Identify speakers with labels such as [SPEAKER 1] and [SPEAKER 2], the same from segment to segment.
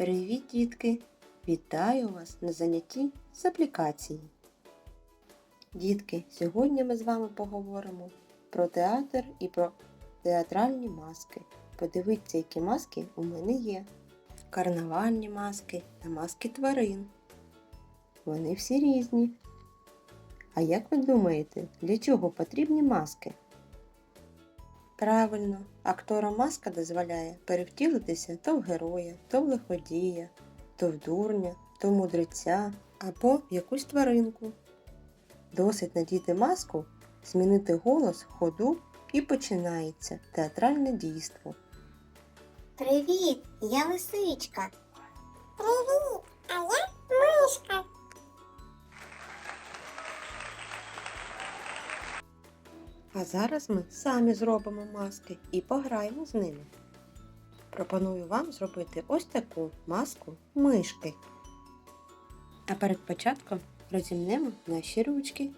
[SPEAKER 1] Привіт, дітки! Вітаю вас на занятті з аплікації. Дітки, сьогодні ми з вами поговоримо про театр і про театральні маски. Подивіться, які маски у мене є. Карнавальні маски та маски тварин. Вони всі різні. А як ви думаєте, для чого потрібні маски? Правильно, актора маска дозволяє перевтілитися то в героя, то в лиходія, то в дурня, то в мудреця або в якусь тваринку. Досить надіти маску, змінити голос, ходу і починається театральне дійство.
[SPEAKER 2] Привіт, я лисичка.
[SPEAKER 3] Привіт, А
[SPEAKER 1] зараз ми самі зробимо маски і пограємо з ними. Пропоную вам зробити ось таку маску мишки. А перед початком розімнемо наші ручки.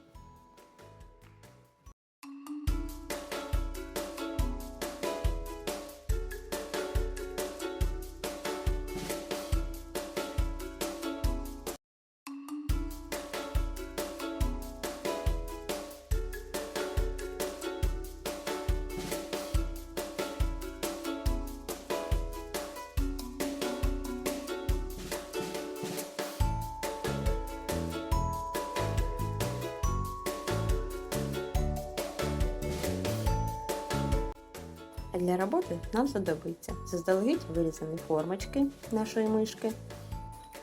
[SPEAKER 1] А для роботи нам знадобиться заздалегідь вирізані формочки нашої мишки,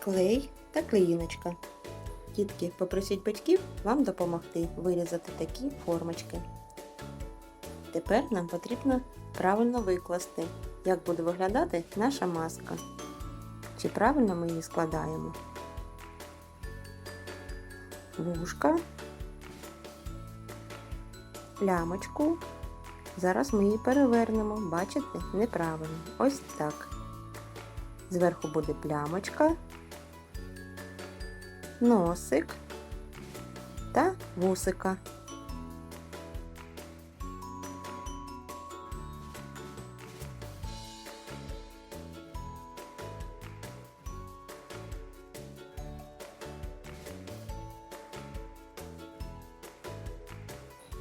[SPEAKER 1] клей та клеїночка. Дітки, попросіть батьків вам допомогти вирізати такі формочки. Тепер нам потрібно правильно викласти, як буде виглядати наша маска. Чи правильно ми її складаємо. Вушка, плямочку Зараз ми її перевернемо, бачите, неправильно. Ось так. Зверху буде плямочка, носик та вусика.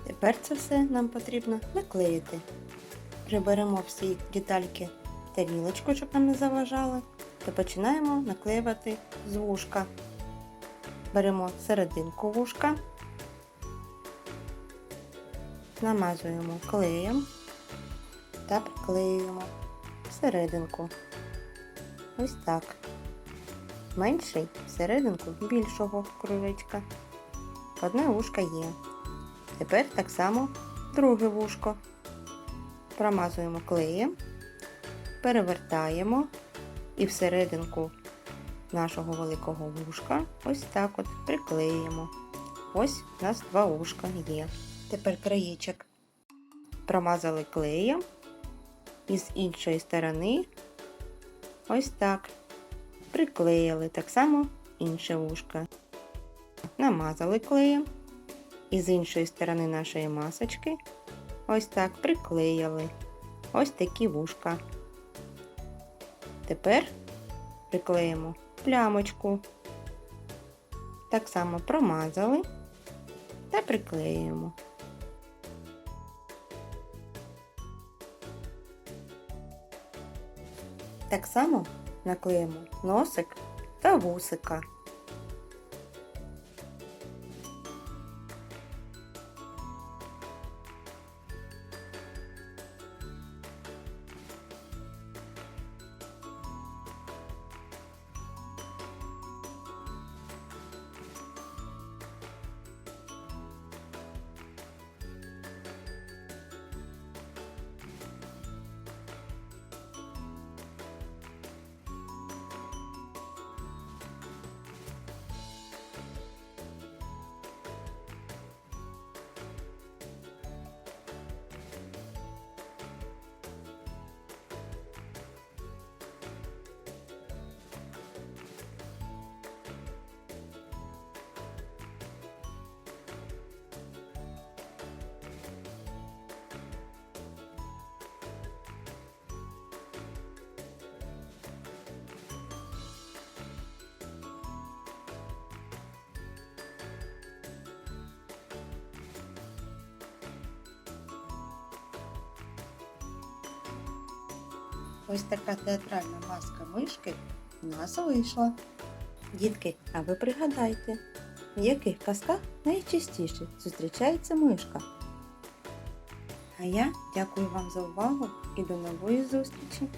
[SPEAKER 1] Тепер це все нам потрібно наклеїти. Приберемо всі детальки тарілочку, щоб нам не заважали, та починаємо наклеювати з вушка. Беремо серединку вушка, намазуємо клеєм та приклеюємо серединку. Ось так. Менший серединку більшого кружечка. Одне вушка є. Тепер так само друге вушко. Промазуємо клеєм, перевертаємо і всерединку нашого великого вушка ось так от приклеїмо. Ось у нас два вушка є. Тепер краєчок промазали клеєм і з іншої сторони ось так приклеїли так само інше вушко. Намазали клеєм. І з іншої сторони нашої масочки ось так приклеїли ось такі вушка. Тепер приклеїмо плямочку. Так само промазали та приклеюємо. Так само наклеїмо носик та вусика. Ось така театральна маска мишки у нас вийшла. Дітки, а ви пригадайте, в яких казках найчастіше зустрічається мишка? А я дякую вам за увагу і до нової зустрічі!